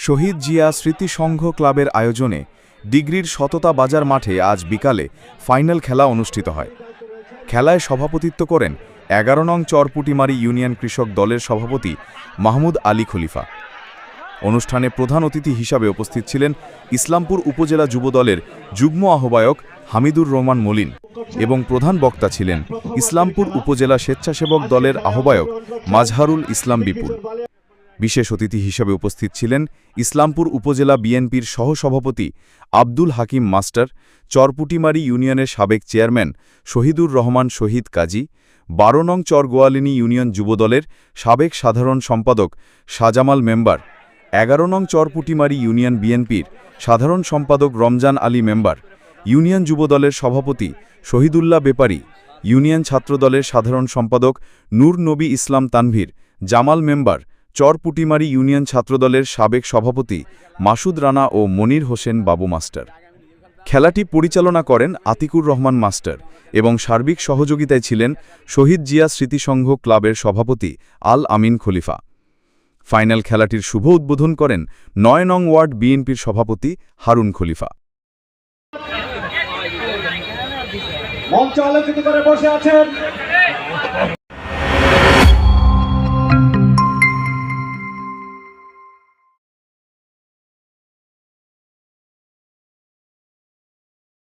শহীদ জিয়া স্মৃতি সংঘ ক্লাবের আয়োজনে ডিগ্রির সততা বাজার মাঠে আজ বিকালে ফাইনাল খেলা অনুষ্ঠিত হয়। খেলায় সভাপতিত্ব করেন এগারো নং চরপুটিমারি ইউনিয়ন কৃষক দলের সভাপতি মাহমুদ আলী খলিফা। অনুষ্ঠানে প্রধান অতিথি হিসাবে উপস্থিত ছিলেন ইসলামপুর উপজেলা যুবদলের যুগ্ম আহ্বায়ক হামিদুর রহমান মলিন এবং প্রধান বক্তা ছিলেন ইসলামপুর উপজেলা স্বেচ্ছাসেবক দলের আহ্বায়ক মাজহারুল ইসলাম বিপুল। বিশেষ অতিথি হিসেবে উপস্থিত ছিলেন ইসলামপুর উপজেলা বিএনপির সহসভাপতি আব্দুল হাকিম মাস্টার, চরপুটিমারি ইউনিয়নের সাবেক চেয়ারম্যান শহীদুর রহমান শহীদ কাজী, বারো নং চর গোয়ালিনী ইউনিয়ন যুবদলের সাবেক সাধারণ সম্পাদক শাহজামাল মেম্বার এগারো নং চরপুটিমারি ইউনিয়ন বিএনপির সাধারণ সম্পাদক রমজান আলী মেম্বার, ইউনিয়ন যুবদলের সভাপতি শহীদুল্লাহ বেপারি, ইউনিয়ন ছাত্রদলের সাধারণ সম্পাদক নূর নবী ইসলাম তানভীর, জামাল মেম্বার চরপুটিমারি ইউনিয়ন ছাত্রদলের সাবেক সভাপতি মাসুদ রানা ও মনির হোসেন বাবু মাস্টার। খেলাটি পরিচালনা করেন আতিকুর রহমান মাস্টার এবং সার্বিক সহযোগিতায় ছিলেন শহীদ জিয়া স্মৃতিসংঘ ক্লাবের সভাপতি আল আমিন খলিফা। ফাইনাল খেলাটির শুভ উদ্বোধন করেন নয় নং ওয়ার্ড বিএনপির সভাপতি হারুন খলিফা। মঞ্চ আলোকিত করে বসে আছেন